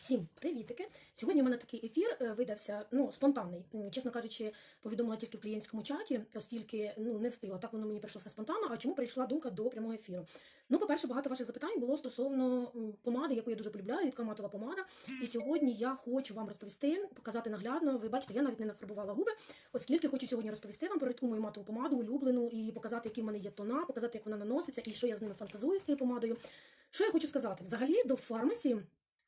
Всім привітики! Сьогодні у мене такий ефір е, видався ну спонтанний. Чесно кажучи, повідомила тільки в клієнтському чаті, оскільки ну не встигла. Так воно мені прийшло все спонтанно. А чому прийшла думка до прямого ефіру? Ну, по-перше, багато ваших запитань було стосовно помади, яку я дуже полюбляю, рідка матова помада. І сьогодні я хочу вам розповісти, показати наглядно. Ви бачите, я навіть не нафарбувала губи, оскільки хочу сьогодні розповісти вам про рідку мою матову помаду, улюблену, і показати, які в мене є тона, показати, як вона наноситься, і що я з ними фантазую з цією помадою. Що я хочу сказати? Взагалі до фармасі.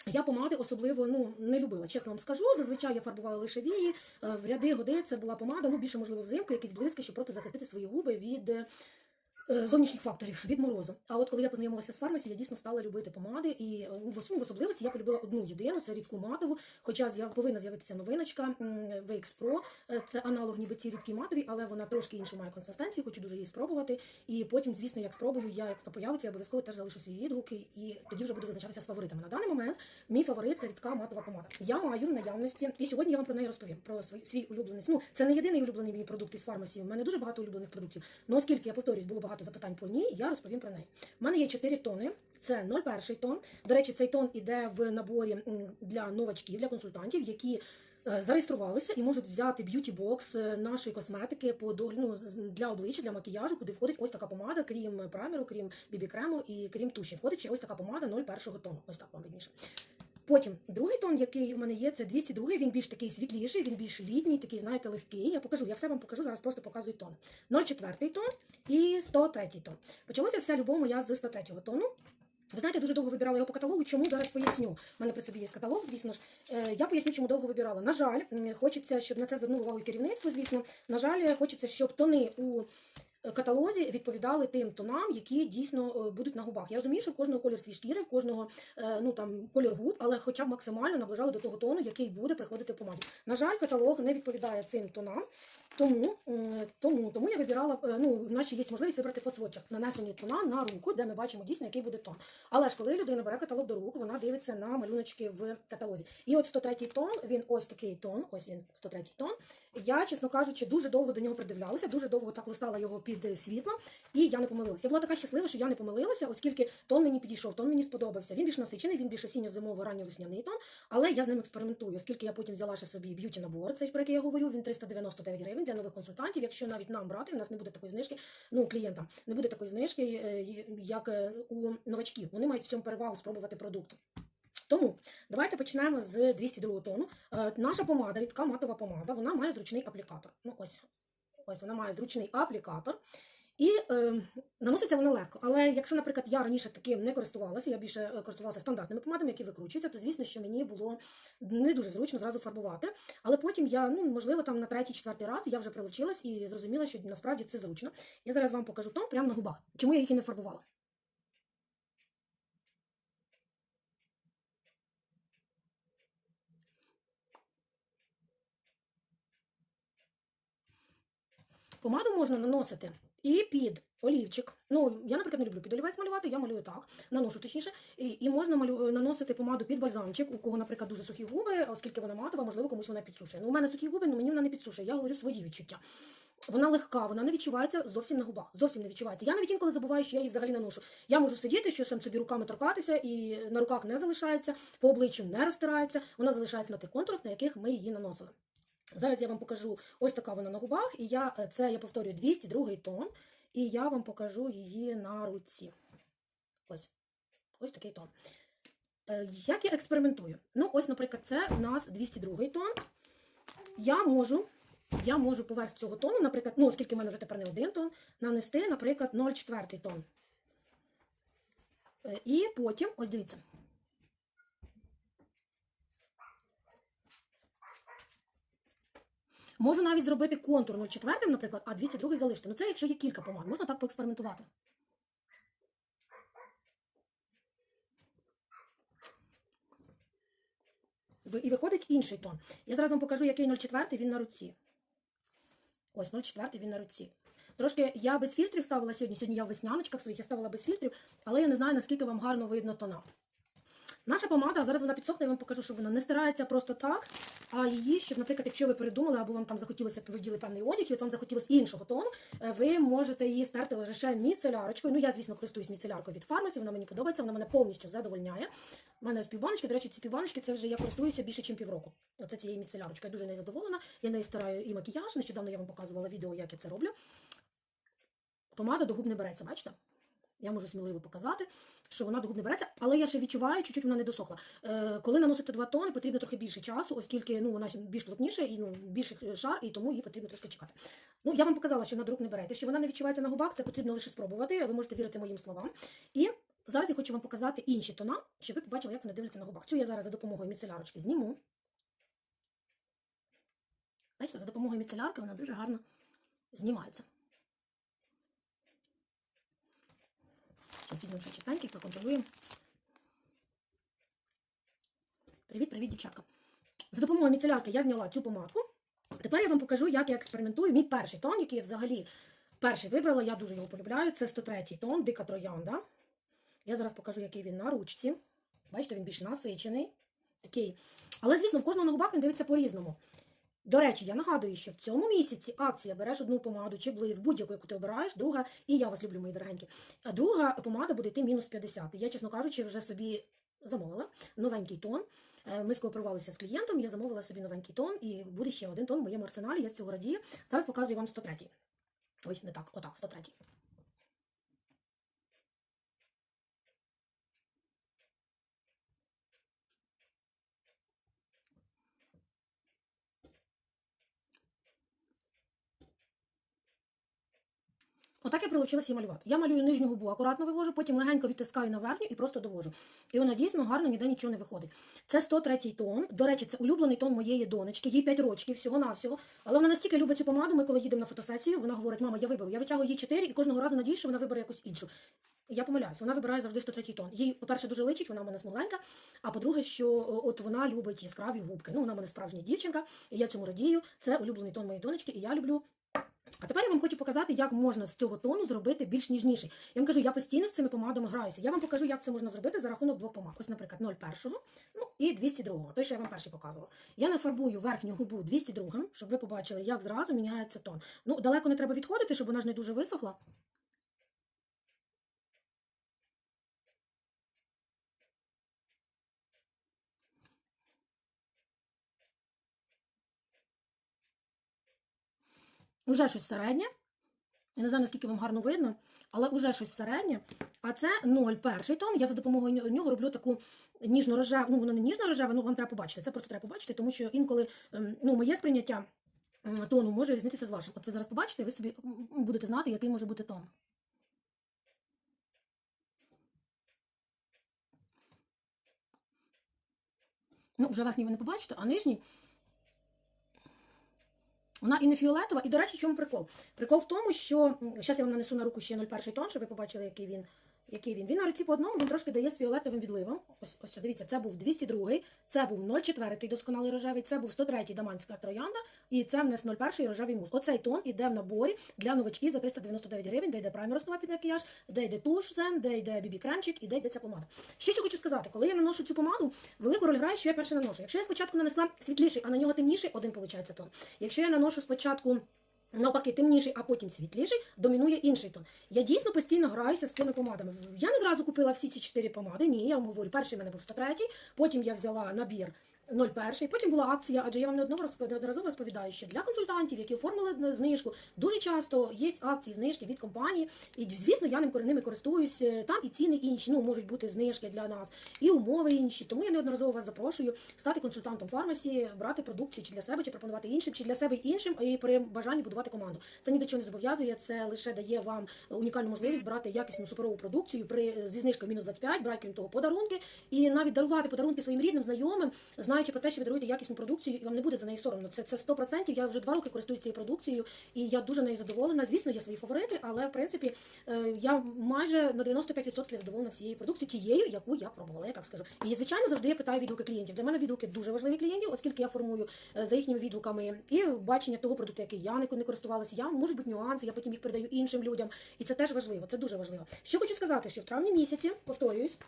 Я помади особливо ну не любила, чесно вам скажу. Зазвичай я фарбувала лише вії. е, В ряди годин. це була помада, ну більше можливо взимку, якісь блиски, щоб просто захистити свої губи від е, зовнішніх факторів, від морозу. А от коли я познайомилася з фармасі, я дійсно стала любити помади. І е, в ос- в особливості я полюбила одну єдину, це рідку матову. Хоча повинна з'явитися новиночка VX Pro. Е, Це аналог ніби ці рідкі матові, але вона трошки іншу має консистенцію, хочу дуже її спробувати. І потім, звісно, як спробую, я як появиться, я обов'язково теж залишу свої відгуки, і тоді вже буду визначатися з фаворитами. На даний момент мій фаворит це рідка матова помада. Я маю в наявності, і сьогодні я вам про неї розповім. Про свій, свій улюблений. Ну, це не єдиний улюблений мій продукт із фармасі. У мене дуже багато улюблених продуктів. Ну, оскільки я повторюсь, було багато запитань по ній, я розповім про неї. У мене є 4 тони. Це 0,1 тон. До речі, цей тон іде в наборі для новачків, для консультантів, які е, зареєструвалися і можуть взяти б'юті-бокс е, нашої косметики по ну, для обличчя, для макіяжу, куди входить ось така помада, крім праймеру, крім бібі-крему і крім туші. Входить ще ось така помада 0,1 тону. Ось так вам видніше. Потім другий тон, який у мене є, це 202, він більш такий світліший, він більш літній, такий, знаєте, легкий. Я покажу, я все вам покажу, зараз просто показую тон. 0,4 тон і 103 тон. Почалася вся любов моя з 103 тону. Ви знаєте, дуже довго вибирала його по каталогу. Чому зараз поясню? У мене при собі є каталог, звісно ж. Е, Я поясню, чому довго вибирала. На жаль, хочеться, щоб на це звернуло увагу керівництво. Звісно, на жаль, хочеться, щоб тони у каталозі відповідали тим тонам, які дійсно е, будуть на губах. Я розумію, що в кожного колір свій шкіри, в кожного е, ну там колір губ, але хоча б максимально наближали до того тону, який буде приходити в помаді. На жаль, каталог не відповідає цим тонам, тому тому, тому я вибирала. е, Ну, в нас ще є можливість вибрати по сводчах нанесені тона на руку, де ми бачимо дійсно, який буде тон. Але ж коли людина бере каталог до рук, вона дивиться на малюночки в каталозі. І от 103 тон, він ось такий тон, ось він 103 тон. Я, чесно кажучи, дуже довго до нього придивлялася, дуже довго так листала його під е, світлом, і я не помилилася. Я була така щаслива, що я не помилилася, оскільки тон мені підійшов, тон мені сподобався. Він більш насичений, він більш осінньо-зимово ранньо-весняний тон, але я з ним експериментую, оскільки я потім взяла ще собі б'юті набор, цей про який я говорю, він 399 гривень для нових консультантів. Якщо навіть нам брати, у нас не буде такої знижки, ну клієнтам не буде такої знижки, е, як е, у новачків. Вони мають в цьому перевагу спробувати продукт. Тому давайте почнемо з 202 тону. Е, Наша помада, рідка матова помада, вона має зручний аплікатор. Ну ось, ось вона має зручний аплікатор. І е, наноситься вона легко. Але якщо, наприклад, я раніше таким не користувалася, я більше е, користувалася стандартними помадами, які викручуються, то звісно, що мені було не дуже зручно зразу фарбувати. Але потім я, ну можливо, там на третій, четвертий раз я вже прилучилась і зрозуміла, що насправді це зручно. Я зараз вам покажу тон прямо на губах. Чому я їх і не фарбувала? Помаду можна наносити і під олівчик. Ну, я, наприклад, не люблю під олівець малювати, я малюю так, наношу точніше. І, і можна малю, наносити помаду під бальзамчик, у кого, наприклад, дуже сухі губи, оскільки вона матова, можливо, комусь вона підсушує. Ну, у мене сухі губи, але мені вона не підсушує. Я говорю свої відчуття. Вона легка, вона не відчувається зовсім на губах. Зовсім не відчувається. Я навіть інколи забуваю, що я її взагалі наношу. Я можу сидіти, що сам собі руками торкатися, і на руках не залишається, по обличчю не розтирається, вона залишається на тих контурах, на яких ми її наносили. Зараз я вам покажу ось така вона на губах, і я е, це я повторюю 202 тон, і я вам покажу її на руці. Ось ось такий тон. Е, Як я експериментую? Ну, ось, наприклад, це у нас 202 тон. Я можу, я можу поверх цього тону, наприклад, ну, оскільки в мене вже тепер не один тон, нанести, наприклад, 0,4 тон. Е, І потім, ось дивіться. Можу навіть зробити контур 0,4, наприклад, а 202 залишити. Ну це якщо є кілька помад, можна так поекспериментувати. І виходить інший тон. Я зараз вам покажу, який 0,4 він на руці. Ось 0,4 він на руці. Трошки я без фільтрів ставила сьогодні. Сьогодні я в весняночках своїх я ставила без фільтрів, але я не знаю, наскільки вам гарно видно тона. Наша помада, зараз вона підсохне, я вам покажу, що вона не стирається просто так, її, щоб, наприклад, якщо ви передумали, або вам там захотілося ви вділи певний одяг, і от вам захотілося іншого тону, е, ви можете її стерти лише міцелярочкою. Ну, я, звісно, користуюсь міцеляркою від фармасі, вона мені подобається, вона мене повністю задовольняє. У мене співбаночки, до речі, ці співбаночки це вже я користуюся більше, ніж півроку. Оце цією міцелярочкою. Я дуже нею задоволена. Я нею стараю і макіяж. Нещодавно я вам показувала відео, як я це роблю. Помада до губ не береться, бачите? Я можу сміливо показати, що вона до губ не береться, але я ще відчуваю, чуть-чуть вона не досохла. Е, коли наносите два тони, потрібно трохи більше часу, оскільки ну, вона більш плотніша і ну, більший шар, і тому її потрібно трошки чекати. Ну, я вам показала, що вона до не береться. Що вона не відчувається на губах, це потрібно лише спробувати. Ви можете вірити моїм словам. І зараз я хочу вам показати інші тона, щоб ви побачили, як вони дивляться на губах. Цю я зараз за допомогою міцелярочки зніму. Бачите, за допомогою міцелярки вона дуже гарно знімається. Візьмемо ще чистенький, проконтролюємо. Привіт, привіт, дівчатка. За допомогою міцелярки я зняла цю помадку. Тепер я вам покажу, як я експериментую. Мій перший тон, який я взагалі перший вибрала, я дуже його полюбляю. Це 103 тон, дика троянда. Я зараз покажу, який він на ручці. Бачите, він більш насичений. Такий. Але, звісно, в кожного на губах він дивиться по-різному. До речі, я нагадую, що в цьому місяці акція береш одну помаду чи близ, будь-яку, яку ти обираєш, друга, і я вас люблю, мої дорогенькі. А друга помада буде йти мінус 50. Я, чесно кажучи, вже собі замовила новенький тон. Е, Ми скооперувалися з клієнтом, я замовила собі новенький тон, і буде ще один тон в моєму арсеналі. Я з цього радію. Зараз показую вам 103. Ой, не так, отак, 103. Отак я прилучилася її малювати. Я малюю нижню губу, акуратно вивожу, потім легенько відтискаю на верхню і просто довожу. І вона дійсно гарно, ніде нічого не виходить. Це 103 тон. До речі, це улюблений тон моєї донечки, їй 5 років, всього-навсього. Але вона настільки любить цю помаду, ми коли їдемо на фотосесію, вона говорить, мама, я виберу. Я витягую їй 4 і кожного разу надіюсь, що вона вибере якусь іншу. Я помиляюсь, вона вибирає завжди 103 тон. Їй, по-перше, дуже личить, вона в мене смоленька. А по-друге, що от вона любить яскраві губки. Ну, вона в мене справжня дівчинка, і я цьому радію. Це улюблений тон моєї донечки, і я люблю а тепер я вам хочу показати, як можна з цього тону зробити більш ніжніший. Я вам кажу, я постійно з цими помадами граюся. Я вам покажу, як це можна зробити за рахунок двох помад. Ось, наприклад, 0,1 ну і 202. Той, що я вам перший показувала. Я нафарбую верхню губу 202, щоб ви побачили, як зразу міняється тон. Ну, далеко не треба відходити, щоб вона ж не дуже висохла. Уже щось середнє. Я не знаю, наскільки вам гарно видно, але вже щось середнє. А це 0, перший тон. Я за допомогою нього роблю таку ніжно рожеву, ну воно не ніжно рожеве, ну вам треба побачити. Це просто треба побачити, тому що інколи ем, ну, моє сприйняття тону може різнитися з вашим. От ви зараз побачите, і ви собі будете знати, який може бути тон. Ну, вже верхній ви не побачите, а нижній. Вона і не фіолетова, і, до речі, чому прикол? Прикол в тому, що зараз я вам нанесу на руку ще 0,1 тон, щоб ви побачили, який він. Який він? Він на руці по одному, він трошки дає з фіолетовим відливом. Ось, ось, дивіться, це був 202, це був 0,4 досконалий рожевий, це був 103 даманська троянда, і це в нас 01 рожевий мус. Оцей тон іде в наборі для новачків за 399 гривень, де йде праймер основа під макіяж, де йде туш зен, де йде бібі кремчик і де йде ця помада. Ще що хочу сказати, коли я наношу цю помаду, велику роль грає, що я перше наношу. Якщо я спочатку нанесла світліший, а на нього темніший, один виходить тон. Якщо я наношу спочатку. Навпаки, темніший, а потім світліший, домінує інший тон. Я дійсно постійно граюся з цими помадами. Я не зразу купила всі ці чотири помади. Ні, я вам говорю, перший в мене був 103, потім я взяла набір 01, потім була акція, адже я вам неодноразово розповідаю, що для консультантів, які оформили знижку, дуже часто є акції, знижки від компанії. І, звісно, я ними користуюсь. Там і ціни інші, ну, можуть бути знижки для нас, і умови інші. Тому я неодноразово вас запрошую стати консультантом фармасі, брати продукцію чи для себе, чи пропонувати іншим, чи для себе іншим, і при бажанні будувати команду. Це ні до чого не зобов'язує, це лише дає вам унікальну можливість брати якісну суперову продукцію при зі знижкою мінус 25, брати крім того подарунки і навіть дарувати подарунки своїм рідним, знайомим, знаючи про те, що ви даруєте якісну продукцію, і вам не буде за неї соромно. Це це 100%. Я вже два роки користуюся цією продукцією, і я дуже нею задоволена. Звісно, є свої фаворити, але в принципі е, я майже на 95% задоволена всією продукцією, тією, яку я пробувала, я так скажу. І звичайно, завжди я питаю відгуки клієнтів. Для мене відгуки дуже важливі клієнтів, оскільки я формую е, за їхніми відгуками і бачення того продукту, який я не користувалася. Я можуть бути нюанси, я потім їх передаю іншим людям, і це теж важливо. Це дуже важливо. Що хочу сказати, що в травні місяці повторююсь.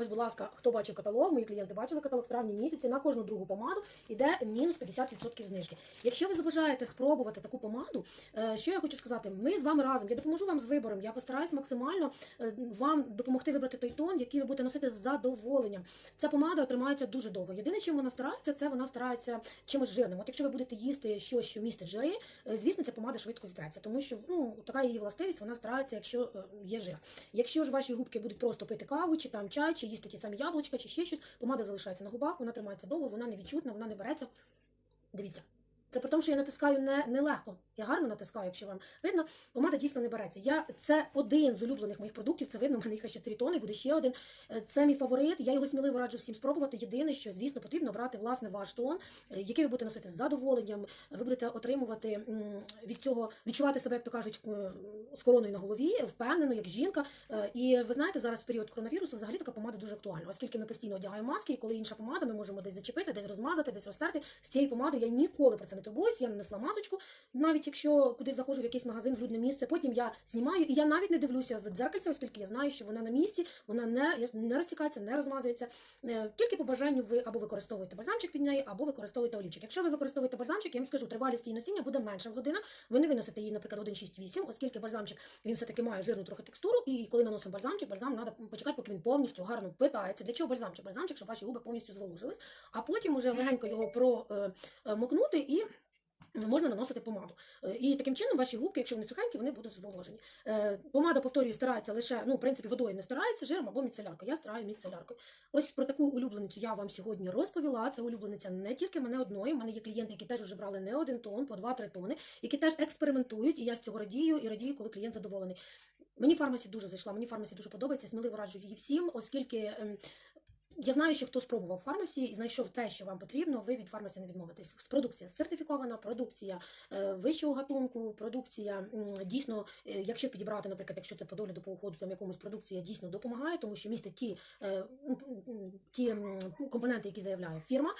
Ось, будь ласка, хто бачив каталог, мої клієнти бачили каталог в травні місяці на кожну другу помаду йде мінус 50% знижки. Якщо ви забажаєте спробувати таку помаду, е, що я хочу сказати, ми з вами разом. Я допоможу вам з вибором. Я постараюсь максимально е, вам допомогти вибрати той тон, який ви будете носити з задоволенням. Ця помада тримається дуже довго. Єдине, чим вона старається, це вона старається чимось жирним. От якщо ви будете їсти щось, що містить жири, е, звісно, ця помада швидко зітреться, тому що ну така її властивість, вона старається, якщо є жир. Якщо ж ваші губки будуть просто пити каву, чи там чай, чи їсти такі самі яблучка, чи ще щось, помада залишається на губах, вона тримається довго, вона не відчутна, вона не береться. Дивіться. Це при тому, що я натискаю не, не легко. Я гарно натискаю, якщо вам видно, помада дійсно не береться. Я, це один з улюблених моїх продуктів, це видно, в мене їх аж 4 тони, буде ще один. Е, Це мій фаворит. Я його сміливо раджу всім спробувати. Єдине, що, звісно, потрібно брати власне ваш тон, е, який ви будете носити з задоволенням. Ви будете отримувати від цього, відчувати себе, як то кажуть, з короною на голові, впевнено, як жінка. Е, І ви знаєте, зараз в період коронавірусу взагалі така помада дуже актуальна, оскільки ми постійно одягаємо маски, і коли інша помада, ми можемо десь зачепити, десь розмазати, десь розтерти. З цією помадою я ніколи про це не турбуюсь. Я нанесла масочку, навіть якщо кудись заходжу в якийсь магазин в людне місце, потім я знімаю, і я навіть не дивлюся в дзеркальце, оскільки я знаю, що вона на місці, вона не, не розтікається, не розмазується. Е, Тільки по бажанню ви або використовуєте бальзамчик під неї, або використовуєте олівчик. Якщо ви використовуєте бальзамчик, я вам скажу, тривалість її носіння буде менша в годинах. Ви не виносите її, наприклад, 1,6-8, оскільки бальзамчик він все-таки має жирну трохи текстуру, і коли наносимо бальзамчик, бальзам треба почекати, поки він повністю гарно впитається. Для чого бальзамчик? Бальзамчик, щоб ваші губи повністю зволожились, а потім уже легенько його промокнути і. Можна наносити помаду. Е, І таким чином ваші губки, якщо вони сухенькі, вони будуть зволожені. Е, Помада, повторюю, старається лише, ну, в принципі, водою не старається, жиром або міцеляркою. Я стараю міцеляркою. Ось про таку улюбленицю я вам сьогодні розповіла. Це улюблениця не тільки мене одної. У мене є клієнти, які теж вже брали не один тон, по 2-3 тони, які теж експериментують, і я з цього радію і радію, коли клієнт задоволений. Мені фармасі дуже зайшла, мені фармасі дуже подобається. Сміливо раджу її всім, оскільки. Я знаю, що хто спробував фармасі і знайшов те, що вам потрібно, ви від фармасі не відмовитесь. Продукція сертифікована, продукція е, вищого гатунку, продукція дійсно, е, якщо підібрати, наприклад, якщо це по догляду по уходу там якомусь продукція дійсно допомагає, тому що містить ті, е, ті компоненти, які заявляє фірма.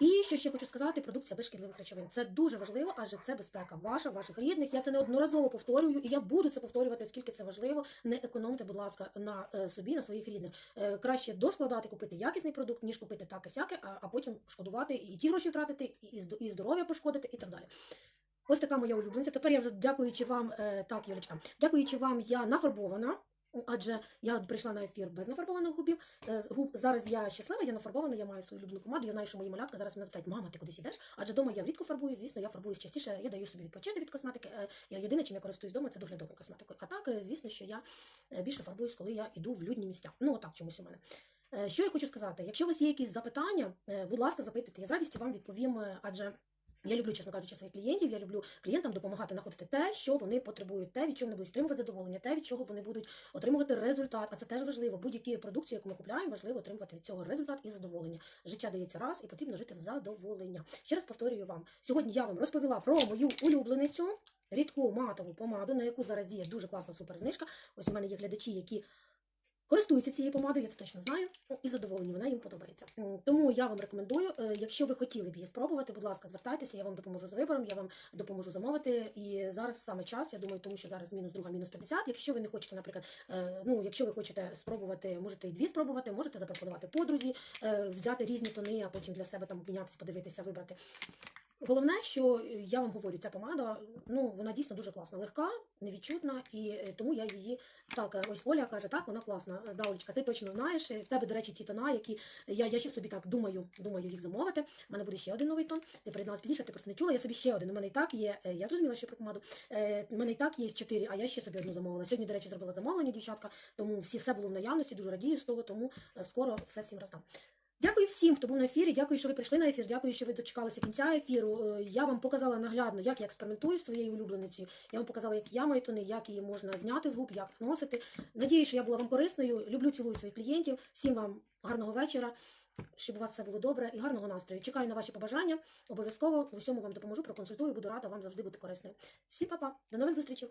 І що ще хочу сказати, продукція без шкідливих речовин. Це дуже важливо, адже це безпека ваша, ваших рідних. Я це неодноразово повторюю, і я буду це повторювати, оскільки це важливо. Не економте, будь ласка, на е, собі, на своїх рідних. Е, Краще доскладати, купити якісний продукт, ніж купити так і сяке, а, потім шкодувати і ті гроші втратити, і здоров'я пошкодити, і так далі. Ось така моя улюбленця. Тепер я вже дякуючи вам, е, так, Юлечка, дякуючи вам, я нафарбована. Адже я прийшла на ефір без нафарбованих губів. Е, губ зараз я щаслива, я нафарбована, я маю свою улюблену помаду. Я знаю, що мої малятка зараз мене запитають, мама, ти кудись ідеш? Адже вдома я рідко фарбую, звісно, я фарбуюсь частіше, я даю собі відпочити від косметики. Е, Я єдине, чим я користуюсь вдома, це доглядовою косметикою. А так, е, звісно, що я більше фарбуюсь, коли я йду в людні місця. Ну, отак чомусь у мене. Що я хочу сказати? Якщо у вас є якісь запитання, будь ласка, запитуйте. Я з радістю вам відповім, адже. Я люблю, чесно кажучи, своїх клієнтів. Я люблю клієнтам допомагати знаходити те, що вони потребують, те, від чого вони будуть отримувати задоволення, те, від чого вони будуть отримувати результат. А це теж важливо. Будь-які продукції, яку ми купуємо, важливо отримувати від цього результат і задоволення. Життя дається раз, і потрібно жити в задоволення. Ще раз повторюю вам. Сьогодні я вам розповіла про мою улюбленицю. Рідку матову помаду, на яку зараз діє дуже класна суперзнижка. Ось у мене є глядачі, які користуються цією помадою, я це точно знаю, ну, і задоволені, вона їм подобається. Тому я вам рекомендую, е, якщо ви хотіли б її спробувати, будь ласка, звертайтеся, я вам допоможу з вибором, я вам допоможу замовити. І зараз саме час, я думаю, тому що зараз мінус друга, мінус 50. Якщо ви не хочете, наприклад, е, ну якщо ви хочете спробувати, можете і дві спробувати, можете запропонувати подрузі, е, взяти різні тони, а потім для себе там обмінятися, подивитися, вибрати. Головне, що е, я вам говорю, ця помада, ну вона дійсно дуже класна, легка, невідчутна, і е, тому я її так. е, Ось Оля каже, так, вона класна. Да, Олечка, ти точно знаєш. В тебе, до речі, ті тона, які я, я ще собі так думаю, думаю їх замовити. У мене буде ще один новий тон. Ти приєдналась пізніше, ти просто не чула. Я собі ще один. У мене і так є. Я зрозуміла, що про помаду. У мене і так є чотири, а я ще собі одну замовила. Сьогодні, до речі, зробила замовлення, дівчатка. Тому всі все було в наявності. Дуже радію з того, тому скоро все всім роздам. Дякую всім, хто був на ефірі. Дякую, що ви прийшли на ефір. Дякую, що ви дочекалися кінця ефіру. Е, Я вам показала наглядно, як я експериментую з своєю улюбленицею. Я вам показала, як я маю як її можна зняти з губ, як наносити. Надію, що я була вам корисною. Люблю, цілую своїх клієнтів. Всім вам гарного вечора, щоб у вас все було добре і гарного настрою. Чекаю на ваші побажання. Обов'язково в усьому вам допоможу, проконсультую. Буду рада вам завжди бути корисною. Всім па-па. до нових зустрічей.